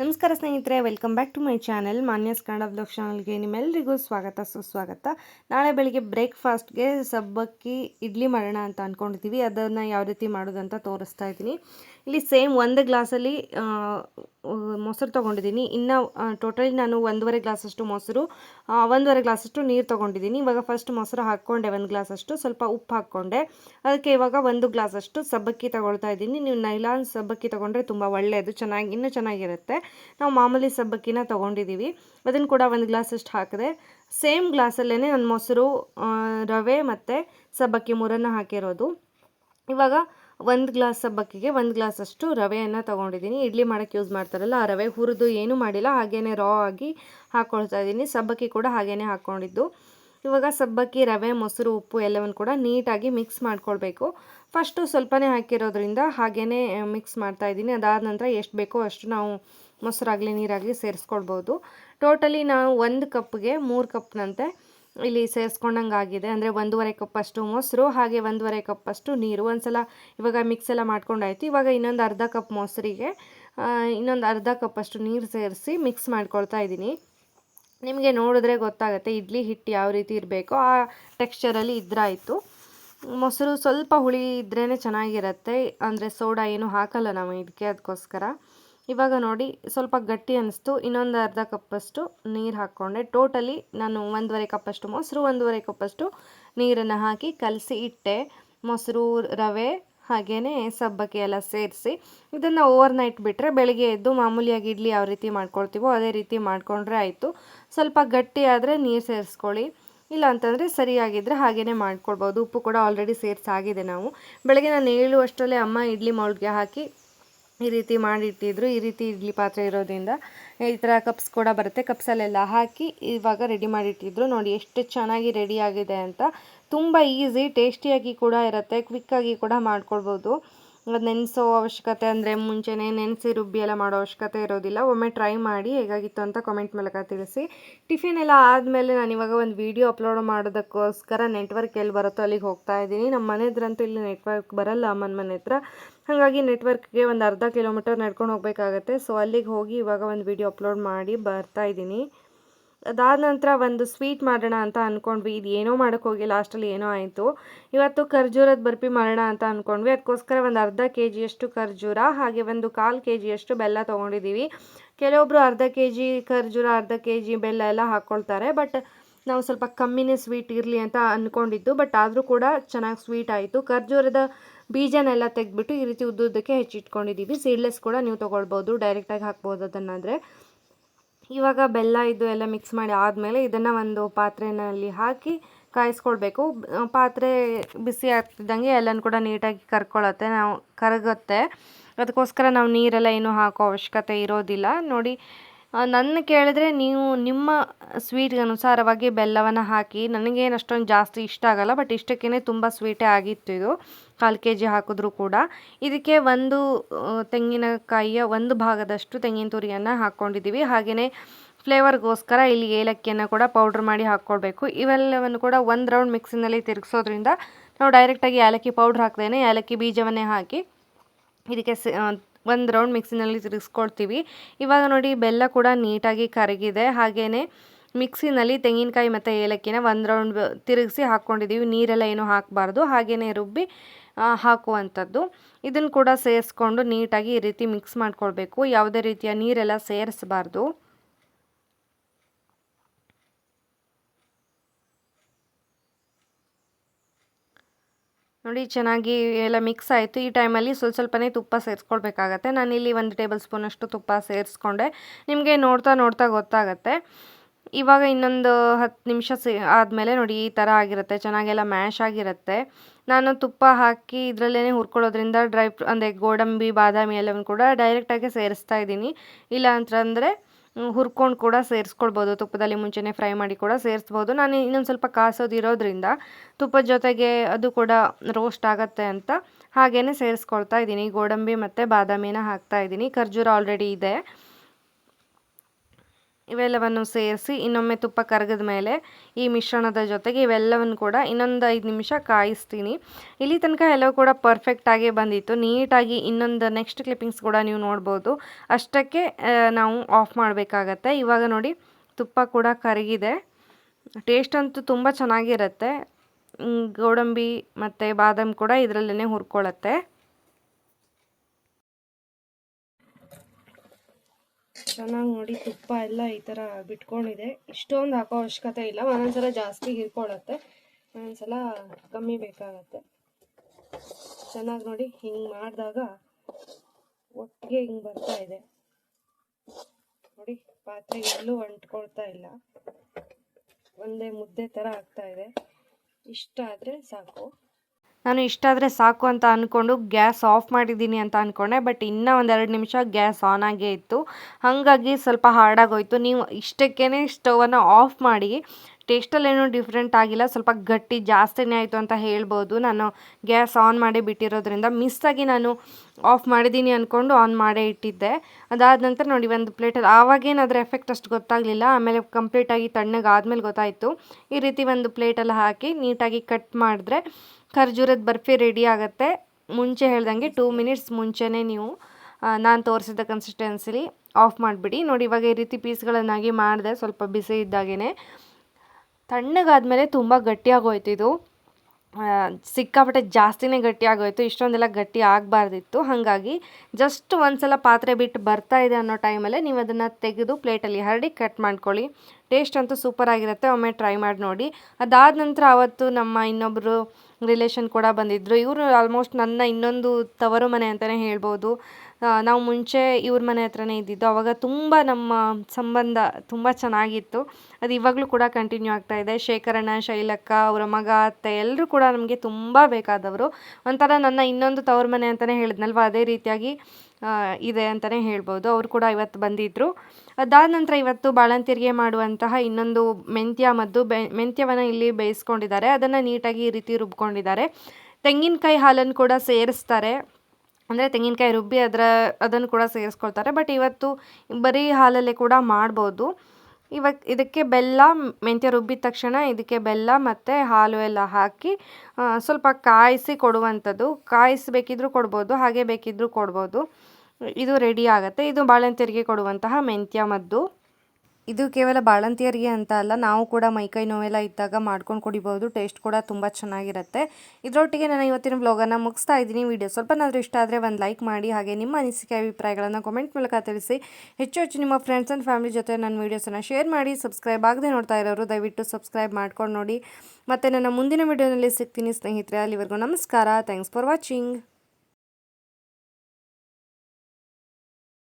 ನಮಸ್ಕಾರ ಸ್ನೇಹಿತರೆ welcome back to my channel Manya's Kannada blog ಚಾನಲ್ಗೆ ನಿಮ್ಮೆಲ್ಲರಿಗೂ ಸ್ವಾಗತ, ಸುಸ್ವಾಗತ. ನಾಳೆ ಬೆಳಿಗ್ಗೆ ಬ್ರೇಕ್ಫಾಸ್ಟ್ಗೆ ಸಬ್ಬಕ್ಕಿ ಇಡ್ಲಿ ಮಾಡೋಣ ಅಂತ ಅಂದ್ಕೊಂಡಿದ್ದೀವಿ ಅದನ್ನು ಯಾವ ರೀತಿ ಮಾಡೋದು ಅಂತ ತೋರಿಸ್ತಾ ಇದ್ದೀನಿ. ಇಲ್ಲಿ ಸೇಮ್ ಒಂದು ಗ್ಲಾಸಲ್ಲಿ ಮೊಸರು ತೊಗೊಂಡಿದ್ದೀನಿ. ಇನ್ನು ಟೋಟಲಿ ನಾನು ಒಂದೂವರೆ ಗ್ಲಾಸಷ್ಟು ಮೊಸರು ಒಂದೂವರೆ ಗ್ಲಾಸಷ್ಟು ನೀರು ತೊಗೊಂಡಿದ್ದೀನಿ. ಇವಾಗ ಫಸ್ಟ್ ಮೊಸರು ಹಾಕ್ಕೊಂಡೆ, ಒಂದು ಗ್ಲಾಸಷ್ಟು ಸ್ವಲ್ಪ ಉಪ್ಪು ಹಾಕ್ಕೊಂಡೆ. ಅದಕ್ಕೆ ಇವಾಗ ಒಂದು ಗ್ಲಾಸಷ್ಟು ಸಬ್ಬಕ್ಕಿ ತೊಗೊಳ್ತಾ ಇದ್ದೀನಿ. ನೀವು ನೈಲಾನ್ ಸಬ್ಬಕ್ಕಿ ತೊಗೊಂಡ್ರೆ ತುಂಬ ಒಳ್ಳೆಯದು ಚೆನ್ನಾಗಿ, ಇನ್ನೂ ಚೆನ್ನಾಗಿರುತ್ತೆ. ನಾವು ಮಾಮೂಲಿ ಸಬ್ಬಕ್ಕಿನ ತೊಗೊಂಡಿದ್ದೀವಿ ಅದನ್ನು ಕೂಡ ಒಂದು ಗ್ಲಾಸಷ್ಟು ಹಾಕಿದೆ. ಸೇಮ್ ಗ್ಲಾಸಲ್ಲೇ ನಾನು ಮೊಸರು ರವೆ ಮತ್ತು ಸಬ್ಬಕ್ಕಿ ಮೂರನ್ನು ಹಾಕಿರೋದು. ಇವಾಗ ಒಂದು ಗ್ಲಾಸ್ ಸಬ್ಬಕ್ಕಿಗೆ ಒಂದು ಗ್ಲಾಸಷ್ಟು ರವೆಯನ್ನು ತೊಗೊಂಡಿದ್ದೀನಿ. ಇಡ್ಲಿ ಮಾಡೋಕ್ಕೆ ಯೂಸ್ ಮಾಡ್ತಾರಲ್ಲ, ಆ ರವೆ ಹುರಿದು ಏನೂ ಮಾಡಿಲ್ಲ ಹಾಗೇ ರಾ ಆಗಿ ಹಾಕ್ಕೊಳ್ತಾ ಇದ್ದೀನಿ. ಸಬ್ಬಕ್ಕಿ ಕೂಡ ಹಾಗೇ ಹಾಕ್ಕೊಂಡಿದ್ದು ಇವಾಗ ಸಬ್ಬಕ್ಕಿ, ರವೆ, ಮೊಸರು, ಉಪ್ಪು ಎಲ್ಲವನ್ನು ಕೂಡ ನೀಟಾಗಿ ಮಿಕ್ಸ್ ಮಾಡ್ಕೊಳ್ಬೇಕು. ಫಸ್ಟು ಸ್ವಲ್ಪನೇ ಹಾಕಿರೋದ್ರಿಂದ ಹಾಗೇ ಮಿಕ್ಸ್ ಮಾಡ್ತಾ ಇದ್ದೀನಿ. ಅದಾದ ನಂತರ ಎಷ್ಟು ಬೇಕೋ ಅಷ್ಟು ನಾವು ಮೊಸರಾಗಲಿ, ನೀರಾಗಲಿ ಸೇರಿಸ್ಕೊಳ್ಬೋದು. ಟೋಟಲಿ ನಾವು ಒಂದು ಕಪ್ಗೆ ಮೂರು ಕಪ್ನಂತೆ ಇಲ್ಲಿ ಸೇರಿಸ್ಕೊಂಡಂಗೆ ಆಗಿದೆ ಅಂದರೆ ಒಂದೂವರೆ ಕಪ್ಪಷ್ಟು ಮೊಸರು, ಹಾಗೆ ಒಂದೂವರೆ ಕಪ್ಪಷ್ಟು ನೀರು. ಒಂದ್ಸಲ ಇವಾಗ ಮಿಕ್ಸ್ ಎಲ್ಲ ಮಾಡ್ಕೊಂಡಾಯಿತು. ಇವಾಗ ಇನ್ನೊಂದು ಅರ್ಧ ಕಪ್ ಮೊಸರಿಗೆ ಇನ್ನೊಂದು ಅರ್ಧ ಕಪ್ಪಷ್ಟು ನೀರು ಸೇರಿಸಿ ಮಿಕ್ಸ್ ಮಾಡ್ಕೊಳ್ತಾ ಇದ್ದೀನಿ. ನಿಮಗೆ ನೋಡಿದ್ರೆ ಗೊತ್ತಾಗುತ್ತೆ ಇಡ್ಲಿ ಹಿಟ್ಟು ಯಾವ ರೀತಿ ಇರಬೇಕೋ, ಆ ಟೆಕ್ಸ್ಚರಲ್ಲಿ ಇದ್ರಾಯಿತು. ಮೊಸರು ಸ್ವಲ್ಪ ಹುಳಿ ಇದ್ರೇ ಚೆನ್ನಾಗಿರುತ್ತೆ. ಅಂದರೆ ಸೋಡಾ ಏನು ಹಾಕಲ್ಲ ನಾವು ಇದಕ್ಕೆ, ಅದಕ್ಕೋಸ್ಕರ. ಇವಾಗ ನೋಡಿ, ಸ್ವಲ್ಪ ಗಟ್ಟಿ ಅನ್ನಿಸ್ತು ಇನ್ನೊಂದು ಅರ್ಧ ಕಪ್ಪಷ್ಟು ನೀರು ಹಾಕ್ಕೊಂಡೆ. ಟೋಟಲಿ ನಾನು ಒಂದೂವರೆ ಕಪ್ಪಷ್ಟು ಮೊಸರು, ಒಂದೂವರೆ ಕಪ್ಪಷ್ಟು ನೀರನ್ನು ಹಾಕಿ ಕಲಸಿ ಇಟ್ಟೆ. ಮೊಸರು, ರವೆ ಹಾಗೆಯೇ ಸಬ್ಬಕ್ಕಿ ಎಲ್ಲ ಸೇರಿಸಿ ಇದನ್ನು ಓವರ್ ನೈಟ್ ಬಿಟ್ಟರೆ ಬೆಳಗ್ಗೆ ಎದ್ದು ಮಾಮೂಲಿಯಾಗಿ ಇಡ್ಲಿ ಯಾವ ರೀತಿ ಮಾಡ್ಕೊಳ್ತೀವೋ ಅದೇ ರೀತಿ ಮಾಡಿಕೊಂಡ್ರೆ ಆಯಿತು. ಸ್ವಲ್ಪ ಗಟ್ಟಿ ಆದರೆ ನೀರು ಸೇರಿಸ್ಕೊಳ್ಳಿ. ಇಲ್ಲ ಅಂತಂದರೆ ಸರಿಯಾಗಿದ್ದರೆ ಹಾಗೇ ಮಾಡ್ಕೊಳ್ಬೋದು. ಉಪ್ಪು ಕೂಡ ಆಲ್ರೆಡಿ ಸೇರಿಸಾಗಿದೆ ನಾವು. ಬೆಳಗ್ಗೆ ನಾನು ಹೇಳುವಷ್ಟರಲ್ಲೇ ಅಮ್ಮ ಇಡ್ಲಿ ಮೌಲ್ಡ್ಗೆ ಹಾಕಿ ಈ ರೀತಿ ಮಾಡಿಟ್ಟಿದ್ರು. ಈ ರೀತಿ ಇಡ್ಲಿ ಪಾತ್ರೆ ಇರೋದ್ರಿಂದ ಈ ಥರ ಕಪ್ಸ್ ಕೂಡ ಬರುತ್ತೆ. ಕಪ್ಸಲ್ಲೆಲ್ಲ ಹಾಕಿ ಇವಾಗ ರೆಡಿ ಮಾಡಿಟ್ಟಿದ್ರು. ನೋಡಿ ಎಷ್ಟು ಚೆನ್ನಾಗಿ ರೆಡಿ ಆಗಿದೆ ಅಂತ. ತುಂಬ ಈಸಿ ಟೇಸ್ಟಿಯಾಗಿ ಕೂಡ ಇರುತ್ತೆ. ಕ್ವಿಕ್ಕಾಗಿ ಕೂಡ ಮಾಡ್ಕೊಳ್ಬೋದು. ನೆನೆಸೋ ಅವಶ್ಯಕತೆ ಅಂದರೆ ಮುಂಚೆನೇ ನೆನೆಸಿ ರುಬ್ಬಿ ಎಲ್ಲ ಮಾಡೋ ಅವಶ್ಯಕತೆ ಇರೋದಿಲ್ಲ. ಒಮ್ಮೆ ಟ್ರೈ ಮಾಡಿ ಹೇಗಾಗಿತ್ತು ಅಂತ ಕಾಮೆಂಟ್ ಮೂಲಕ ತಿಳಿಸಿ. ಟಿಫಿನ್ ಎಲ್ಲ ಆದಮೇಲೆ ನಾನು ಇವಾಗ ಒಂದು ವೀಡಿಯೋ ಅಪ್ಲೋಡ್ ಮಾಡೋದಕ್ಕೋಸ್ಕರ ನೆಟ್ವರ್ಕ್ ಎಲ್ಲಿ ಬರುತ್ತೋ ಅಲ್ಲಿಗೆ ಹೋಗ್ತಾ ಇದ್ದೀನಿ. ನಮ್ಮ ಮನೆ ಹತ್ರಂತೂ ಇಲ್ಲಿ ನೆಟ್ವರ್ಕ್ ಬರಲ್ಲ ಅಮ್ಮನ ಮನೆ ಹತ್ರ. ಹಾಗಾಗಿ ನೆಟ್ವರ್ಕ್ಗೆ ಒಂದು ಅರ್ಧ ಕಿಲೋಮೀಟರ್ ನಡ್ಕೊಂಡು ಹೋಗಬೇಕಾಗತ್ತೆ. ಸೊ ಅಲ್ಲಿಗೆ ಹೋಗಿ ಇವಾಗ ಒಂದು ವೀಡಿಯೋ ಅಪ್ಲೋಡ್ ಮಾಡಿ ಬರ್ತಾ ಇದ್ದೀನಿ. ಅದಾದ ನಂತರ ಒಂದು ಸ್ವೀಟ್ ಮಾಡೋಣ ಅಂತ ಅಂದ್ಕೊಂಡ್ವಿ ಇದು ಏನೋ ಮಾಡೋಕ್ಕೆ ಹೋಗಿ ಲಾಸ್ಟಲ್ಲಿ ಏನೋ ಆಯಿತು. ಇವತ್ತು ಖರ್ಜೂರದ ಬರ್ಪಿ ಮಾಡೋಣ ಅಂತ ಅಂದ್ಕೊಂಡ್ವಿ ಅದಕ್ಕೋಸ್ಕರ ಒಂದು ಅರ್ಧ ಕೆ ಜಿಯಷ್ಟು ಖರ್ಜೂರ, ಹಾಗೆ ಒಂದು ಕಾಲು ಕೆ ಜಿಯಷ್ಟು ಬೆಲ್ಲ ತೊಗೊಂಡಿದ್ದೀವಿ ಕೆಲವೊಬ್ಬರು ಅರ್ಧ ಕೆ ಜಿ ಖರ್ಜೂರ, ಅರ್ಧ ಕೆ ಜಿ ಬೆಲ್ಲ ಎಲ್ಲ ಹಾಕ್ಕೊಳ್ತಾರೆ ಬಟ್ ನಾವು ಸ್ವಲ್ಪ ಕಮ್ಮಿನೇ ಸ್ವೀಟ್ ಇರಲಿ ಅಂತ ಅಂದ್ಕೊಂಡಿದ್ದು ಬಟ್ ಆದರೂ ಕೂಡ ಚೆನ್ನಾಗಿ ಸ್ವೀಟ್ ಆಯಿತು. ಖರ್ಜೂರದ ಬೀಜನೆಲ್ಲ ತೆಗೆದ್ಬಿಟ್ಟು ಈ ರೀತಿ ಉದ್ದುದ್ದಕ್ಕೆ ಹೆಚ್ಚಿಟ್ಕೊಂಡಿದ್ದೀವಿ ಸೀಡ್ಲೆಸ್ ಕೂಡ ನೀವು ತೊಗೊಳ್ಬೋದು, ಡೈರೆಕ್ಟಾಗಿ ಹಾಕ್ಬೋದು ಅದನ್ನಾದರೆ. ಇವಾಗ ಬೆಲ್ಲ ಇದು ಎಲ್ಲ ಮಿಕ್ಸ್ ಮಾಡಿ ಆದಮೇಲೆ ಇದನ್ನು ಒಂದು ಪಾತ್ರೆಯಲ್ಲಿ ಹಾಕಿ ಕಾಯಿಸ್ಕೊಳ್ಬೇಕು. ಪಾತ್ರೆ ಬಿಸಿ ಆಗ್ತಿದ್ದಂಗೆ ಎಲ್ಲನೂ ಕೂಡ ನೀಟಾಗಿ ಕರ್ಕೊಳ್ಳುತ್ತೆ, ನಾವು ಕರಗುತ್ತೆ. ಅದಕ್ಕೋಸ್ಕರ ನಾವು ನೀರೆಲ್ಲ ಏನು ಹಾಕೋ ಅವಶ್ಯಕತೆ ಇರೋದಿಲ್ಲ. ನೋಡಿ ನನ್ನ ಕೇಳಿದ್ರೆ ನೀವು ನಿಮ್ಮ ಸ್ವೀಟ್ಗೆ ಅನುಸಾರವಾಗಿ ಬೆಲ್ಲವನ್ನು ಹಾಕಿ ನನಗೇನು ಅಷ್ಟೊಂದು ಜಾಸ್ತಿ ಇಷ್ಟ ಆಗಲ್ಲ ಬಟ್ ಇಷ್ಟಕ್ಕೇ ತುಂಬ ಸ್ವೀಟೇ ಆಗಿತ್ತು ಇದು. ಕಾಲು ಕೆ ಜಿ ಹಾಕಿದ್ರೂ ಕೂಡ ಇದಕ್ಕೆ ಒಂದು ತೆಂಗಿನಕಾಯಿಯ ಒಂದು ಭಾಗದಷ್ಟು ತೆಂಗಿನ ತುರಿಯನ್ನು ಹಾಕ್ಕೊಂಡಿದ್ದೀವಿ. ಹಾಗೆಯೇ ಫ್ಲೇವರ್ಗೋಸ್ಕರ ಇಲ್ಲಿ ಏಲಕ್ಕಿಯನ್ನು ಕೂಡ ಪೌಡ್ರ್ ಮಾಡಿ ಹಾಕ್ಕೊಳ್ಬೇಕು ಇವೆಲ್ಲವನ್ನು ಕೂಡ ಒಂದು ರೌಂಡ್ ಮಿಕ್ಸಿನಲ್ಲಿ ತಿರುಗಿಸೋದ್ರಿಂದ ನಾವು ಡೈರೆಕ್ಟಾಗಿ ಏಲಕ್ಕಿ ಪೌಡ್ರ್ ಹಾಕ್ದೇನೆ ಏಲಕ್ಕಿ ಬೀಜವನ್ನೇ ಹಾಕಿ ಇದಕ್ಕೆ ಒಂದು ರೌಂಡ್ ಮಿಕ್ಸಿನಲ್ಲಿ ತಿರುಗಿಸ್ಕೊಳ್ತೀವಿ ಇವಾಗ ನೋಡಿ ಬೆಲ್ಲ ಕೂಡ ನೀಟಾಗಿ ಕರಗಿದೆ. ಹಾಗೆಯೇ ಮಿಕ್ಸಿನಲ್ಲಿ ತೆಂಗಿನಕಾಯಿ ಮತ್ತು ಏಲಕ್ಕಿನ ಒಂದು ರೌಂಡ್ ತಿರುಗಿಸಿ ಹಾಕ್ಕೊಂಡಿದ್ದೀವಿ. ನೀರೆಲ್ಲ ಏನು ಹಾಕಬಾರ್ದು. ಹಾಗೆಯೇ ರುಬ್ಬಿ ಹಾಕುವಂಥದ್ದು. ಇದನ್ನು ಕೂಡ ಸೇರಿಸ್ಕೊಂಡು ನೀಟಾಗಿ ಈ ರೀತಿ ಮಿಕ್ಸ್ ಮಾಡ್ಕೊಳ್ಬೇಕು. ಯಾವುದೇ ರೀತಿಯ ನೀರೆಲ್ಲ ಸೇರಿಸಬಾರ್ದು. ನೋಡಿ, ಚೆನ್ನಾಗಿ ಎಲ್ಲ ಮಿಕ್ಸ್ ಆಯಿತು. ಈ ಟೈಮಲ್ಲಿ ಸ್ವಲ್ಪ ಸ್ವಲ್ಪನೇ ತುಪ್ಪ ಸೇರಿಸ್ಕೊಳ್ಬೇಕಾಗತ್ತೆ. ನಾನಿಲ್ಲಿ ಒಂದು ಟೇಬಲ್ ಸ್ಪೂನಷ್ಟು ತುಪ್ಪ ಸೇರಿಸ್ಕೊಂಡೆ. ನಿಮಗೆ ನೋಡ್ತಾ ನೋಡ್ತಾ ಗೊತ್ತಾಗತ್ತೆ. ಇವಾಗ ಇನ್ನೊಂದು ಹತ್ತು ನಿಮಿಷ ಸಿ ಆದಮೇಲೆ ನೋಡಿ, ಈ ಥರ ಆಗಿರುತ್ತೆ. ಚೆನ್ನಾಗೆಲ್ಲ ಮ್ಯಾಶ್ ಆಗಿರುತ್ತೆ. ನಾನು ತುಪ್ಪ ಹಾಕಿ ಇದರಲ್ಲೇ ಹುರ್ಕೊಳ್ಳೋದ್ರಿಂದ ಡ್ರೈ ಅಂದರೆ ಗೋಡಂಬಿ, ಬಾದಾಮಿ ಎಲ್ಲವನ್ನು ಕೂಡ ಡೈರೆಕ್ಟಾಗಿ ಸೇರಿಸ್ತಾ ಇದ್ದೀನಿ. ಇಲ್ಲ ಅಂತಂದರೆ ಹುರ್ಕೊಂಡು ಕೂಡ ಸೇರಿಸ್ಕೊಳ್ಬೋದು. ತುಪ್ಪದಲ್ಲಿ ಮುಂಚೆನೇ ಫ್ರೈ ಮಾಡಿ ಕೂಡ ಸೇರಿಸ್ಬೋದು. ನಾನು ಇನ್ನೊಂದು ಸ್ವಲ್ಪ ಕಾಸೋದಿರೋದ್ರಿಂದ ತುಪ್ಪದ ಜೊತೆಗೆ ಅದು ಕೂಡ ರೋಸ್ಟ್ ಆಗುತ್ತೆ ಅಂತ ಹಾಗೇ ಸೇರಿಸ್ಕೊಳ್ತಾ ಇದ್ದೀನಿ. ಗೋಡಂಬಿ ಮತ್ತು ಬಾದಾಮಿನ ಹಾಕ್ತಾ ಇದ್ದೀನಿ. ಖರ್ಜೂರ ಆಲ್ರೆಡಿ ಇದೆ. ಇವೆಲ್ಲವನ್ನು ಸೇರಿಸಿ ಇನ್ನೊಮ್ಮೆ ತುಪ್ಪ ಕರಗಿದ ಮೇಲೆ ಈ ಮಿಶ್ರಣದ ಜೊತೆಗೆ ಇವೆಲ್ಲವನ್ನು ಕೂಡ ಇನ್ನೊಂದು ಐದು ನಿಮಿಷ ಕಾಯಿಸ್ತೀನಿ. ಇಲ್ಲಿ ತನಕ ಎಲ್ಲವೂ ಕೂಡ ಪರ್ಫೆಕ್ಟಾಗಿ ಬಂದಿತ್ತು. ನೀಟಾಗಿ ಇನ್ನೊಂದು ನೆಕ್ಸ್ಟ್ ಕ್ಲಿಪ್ಪಿಂಗ್ಸ್ ಕೂಡ ನೀವು ನೋಡ್ಬೋದು. ಅಷ್ಟಕ್ಕೆ ನಾವು ಆಫ್ ಮಾಡಬೇಕಾಗತ್ತೆ. ಇವಾಗ ನೋಡಿ, ತುಪ್ಪ ಕೂಡ ಕರಗಿದೆ. ಟೇಸ್ಟ್ ಅಂತೂ ತುಂಬ ಚೆನ್ನಾಗಿರುತ್ತೆ. ಗೋಡಂಬಿ ಮತ್ತು ಬಾದಾಮಿ ಕೂಡ ಇದರಲ್ಲೇ ಹುರ್ಕೊಳ್ಳುತ್ತೆ. ಚೆನ್ನಾಗಿ ನೋಡಿ ತುಪ್ಪ ಎಲ್ಲ ಈ ಥರ ಬಿಟ್ಕೊಂಡಿದೆ. ಇಷ್ಟೊಂದು ಹಾಕೋ ಅವಶ್ಯಕತೆ ಇಲ್ಲ. ಒಂದೊಂದ್ಸಲ ಜಾಸ್ತಿ ಹಿರ್ಕೊಳತ್ತೆ ಒಂದೊಂದ್ಸಲ ಕಮ್ಮಿ ಬೇಕಾಗತ್ತೆ. ಚೆನ್ನಾಗಿ ನೋಡಿ ಹಿಂಗೆ ಮಾಡಿದಾಗ ಒಟ್ಟಿಗೆ ಹಿಂಗೆ ಬರ್ತಾ ಇದೆ. ನೋಡಿ ಪಾತ್ರೆ ಎಲ್ಲೂ ಅಂಟ್ಕೊಳ್ತಾ ಇಲ್ಲ. ಒಂದೇ ಮುದ್ದೆ ಥರ ಆಗ್ತಾ ಇದೆ. ಇಷ್ಟ ಆದರೆ ಸಾಕು. ನಾನು ಇಷ್ಟಾದರೆ ಸಾಕು ಅಂತ ಅಂದ್ಕೊಂಡು ಗ್ಯಾಸ್ ಆಫ್ ಮಾಡಿದ್ದೀನಿ ಅಂತ ಅಂದ್ಕೊಂಡೆ ಬಟ್ ಇನ್ನೂ ಒಂದೆರಡು ನಿಮಿಷ ಗ್ಯಾಸ್ ಆನ್ ಆಗೇ ಇತ್ತು. ಹಾಗಾಗಿ ಸ್ವಲ್ಪ ಹಾರ್ಡಾಗೋಯ್ತು. ನೀವು ಇಷ್ಟಕ್ಕೇ ಸ್ಟವನ್ನು ಆಫ್ ಮಾಡಿ, ಟೇಸ್ಟಲ್ಲೇನೂ ಡಿಫ್ರೆಂಟ್ ಆಗಿಲ್ಲ, ಸ್ವಲ್ಪ ಗಟ್ಟಿ ಜಾಸ್ತಿನೇ ಆಯಿತು ಅಂತ ಹೇಳ್ಬೋದು. ನಾನು ಗ್ಯಾಸ್ ಆನ್ ಮಾಡಿ ಬಿಟ್ಟಿರೋದ್ರಿಂದ ಮಿಸ್ಸಾಗಿ ನಾನು ಆಫ್ ಮಾಡಿದ್ದೀನಿ ಅಂದ್ಕೊಂಡು ಆನ್ ಮಾಡೇ ಇಟ್ಟಿದ್ದೆ. ಅದಾದ ನಂತರ ನೋಡಿ, ಒಂದು ಪ್ಲೇಟಲ್ಲಿ ಆವಾಗೇನು ಅದರ ಎಫೆಕ್ಟ್ ಅಷ್ಟು ಗೊತ್ತಾಗಲಿಲ್ಲ. ಆಮೇಲೆ ಕಂಪ್ಲೀಟಾಗಿ ತಣ್ಣಗಾದ್ಮೇಲೆ ಗೊತ್ತಾಯಿತು. ಈ ರೀತಿ ಒಂದು ಪ್ಲೇಟಲ್ಲಿ ಹಾಕಿ ನೀಟಾಗಿ ಕಟ್ ಮಾಡಿದ್ರೆ ಖರ್ಜೂರದ ಬರ್ಫಿ ರೆಡಿ ಆಗುತ್ತೆ. ಮುಂಚೆ ಹೇಳ್ದಂಗೆ ಟೂ ಮಿನಿಟ್ಸ್ ಮುಂಚೆನೇ ನೀವು ನಾನು ತೋರಿಸಿದ ಕನ್ಸಿಸ್ಟೆನ್ಸಿಲಿ ಆಫ್ ಮಾಡಿಬಿಡಿ. ನೋಡಿ, ಇವಾಗ ಈ ರೀತಿ ಪೀಸ್ಗಳನ್ನಾಗಿ ಮಾಡಿದೆ, ಸ್ವಲ್ಪ ಬಿಸಿ ಇದ್ದಾಗೇ ತಣ್ಣಗಾದ್ಮೇಲೆ ತುಂಬ ಗಟ್ಟಿಯಾಗೋಯ್ತು ಇದು. ಸಿಕ್ಕಾಪಟ್ಟೆ ಜಾಸ್ತಿನೇ ಗಟ್ಟಿ ಆಗೋಯ್ತು ಇಷ್ಟೊಂದೆಲ್ಲ ಗಟ್ಟಿ ಆಗಬಾರ್ದಿತ್ತು. ಹಾಗಾಗಿ ಜಸ್ಟ್ ಒಂದ್ಸಲ ಪಾತ್ರೆ ಬಿಟ್ಟು ಬರ್ತಾ ಇದೆ ಅನ್ನೋ ಟೈಮಲ್ಲೇ ನೀವು ಅದನ್ನು ತೆಗೆದು ಪ್ಲೇಟಲ್ಲಿ ಹರಡಿ ಕಟ್ ಮಾಡ್ಕೊಳ್ಳಿ. ಟೇಸ್ಟ್ ಅಂತೂ ಸೂಪರ್ ಆಗಿರುತ್ತೆ. ಒಮ್ಮೆ ಟ್ರೈ ಮಾಡಿ ನೋಡಿ. ಅದಾದ ನಂತರ ಅವತ್ತು ನಮ್ಮ ಇನ್ನೊಬ್ಬರು ರಿಲೇಷನ್ ಕೂಡ ಬಂದಿದ್ದರು ಇವರು ಆಲ್ಮೋಸ್ಟ್ ನನ್ನ ಇನ್ನೊಂದು ತವರು ಮನೆ ಅಂತಲೇ ಹೇಳ್ಬೋದು. ನಾವು ಮುಂಚೆ ಇವ್ರ ಮನೆ ಹತ್ರನೇ ಇದ್ದಿದ್ದು. ಅವಾಗ ತುಂಬ ನಮ್ಮ ಸಂಬಂಧ ತುಂಬ ಚೆನ್ನಾಗಿತ್ತು. ಅದು ಇವಾಗಲೂ ಕೂಡ ಕಂಟಿನ್ಯೂ ಆಗ್ತಾ ಇದೆ. ಶೇಖರಣ್ಣ, ಶೈಲಕ್ಕ, ಅವರ ಮಗ, ಅತ್ತೆ ಎಲ್ಲರೂ ಕೂಡ ನಮಗೆ ತುಂಬ ಬೇಕಾದವರು. ಒಂಥರ ನನ್ನ ಇನ್ನೊಂದು ತವರು ಮನೆ ಅಂತಲೇ ಹೇಳಿದ್ನಲ್ವ? ಅದೇ ರೀತಿಯಾಗಿ ಇದೆ ಅಂತಲೇ ಹೇಳ್ಬೋದು. ಅವರು ಕೂಡ ಇವತ್ತು ಬಂದಿದ್ದರು ಅದಾದ ನಂತರ ಇವತ್ತು ಬಾಳಂತಿರಿಗೆ ಮಾಡುವಂತಹ ಇನ್ನೊಂದು ಮೆಂತ್ಯ ಮದ್ದು ಬೆ, ಮೆಂತ್ಯವನ್ನು ಇಲ್ಲಿ ಬೇಯಿಸ್ಕೊಂಡಿದ್ದಾರೆ. ಅದನ್ನು ನೀಟಾಗಿ ಈ ರೀತಿ ರುಬ್ಕೊಂಡಿದ್ದಾರೆ. ತೆಂಗಿನಕಾಯಿ ಹಾಲನ್ನು ಕೂಡ ಸೇರಿಸ್ತಾರೆ. ಅಂದರೆ ತೆಂಗಿನಕಾಯಿ ರುಬ್ಬಿ ಅದರ, ಅದನ್ನು ಕೂಡ ಸೇರಿಸ್ಕೊಳ್ತಾರೆ. ಬಟ್ ಇವತ್ತು ಬರೀ ಹಾಲಲ್ಲೇ ಕೂಡ ಮಾಡ್ಬೋದು. ಇವಾಗ ಇದಕ್ಕೆ ಬೆಲ್ಲ, ಮೆಂತ್ಯ ರುಬ್ಬಿದ ತಕ್ಷಣ ಇದಕ್ಕೆ ಬೆಲ್ಲ ಮತ್ತು ಹಾಲು ಎಲ್ಲ ಹಾಕಿ ಸ್ವಲ್ಪ ಕಾಯಿಸಿ ಕೊಡುವಂಥದ್ದು. ಕಾಯಿಸಬೇಕಿದ್ರೂ ಕೊಡ್ಬೋದು, ಹಾಗೆ ಬೇಕಿದ್ದರೂ ಕೊಡ್ಬೋದು. ಇದು ರೆಡಿ ಆಗುತ್ತೆ. ಇದು ತೆರಿಗೆ ಕೊಡುವಂತಹ ಮೆಂತ್ಯ ಮದ್ದು. ಇದು ಕೇವಲ ಬಾಳಂತಿಯರಿಗೆ ಅಂತ ಅಲ್ಲ, ನಾವು ಕೂಡ ಮೈಕೈ ನೋವೆಲ್ಲ ಇದ್ದಾಗ ಮಾಡ್ಕೊಂಡು ಕುಡಿಬೋದು ಟೇಸ್ಟ್ ಕೂಡ ತುಂಬ ಚೆನ್ನಾಗಿರುತ್ತೆ. ಇದರೊಟ್ಟಿಗೆ ನಾನು ಇವತ್ತಿನ ಬ್ಲಾಗನ್ನು ಮುಗಿಸ್ತಾ ಇದ್ದೀನಿ. ವಿಡಿಯೋ ಸ್ವಲ್ಪನಾದರೂ ಇಷ್ಟ ಆದರೆ ಒಂದು ಲೈಕ್ ಮಾಡಿ, ಹಾಗೆ ನಿಮ್ಮ ಅನಿಸಿಕೆ ಅಭಿಪ್ರಾಯಗಳನ್ನು ಕಾಮೆಂಟ್ ಮೂಲಕ ತಿಳಿಸಿ. ಹೆಚ್ಚು ಹೆಚ್ಚು ನಿಮ್ಮ ಫ್ರೆಂಡ್ಸ್ ಆ್ಯಂಡ್ ಫ್ಯಾಮಿಲಿ ಜೊತೆ ನನ್ನ ವೀಡಿಯೋಸನ್ನು ಶೇರ್ ಮಾಡಿ ಸಬ್ಸ್ಕ್ರೈಬ್ ಆಗದೆ ನೋಡ್ತಾ ಇರೋರು ದಯವಿಟ್ಟು ಸಬ್ಸ್ಕ್ರೈಬ್ ಮಾಡ್ಕೊಂಡು ನೋಡಿ. ಮತ್ತು ನನ್ನ ಮುಂದಿನ ವೀಡಿಯೋನಲ್ಲಿ ಸಿಗ್ತೀನಿ ಸ್ನೇಹಿತರೆ, ಅಲ್ಲಿವರೆಗೂ ನಮಸ್ಕಾರ. Thanks for watching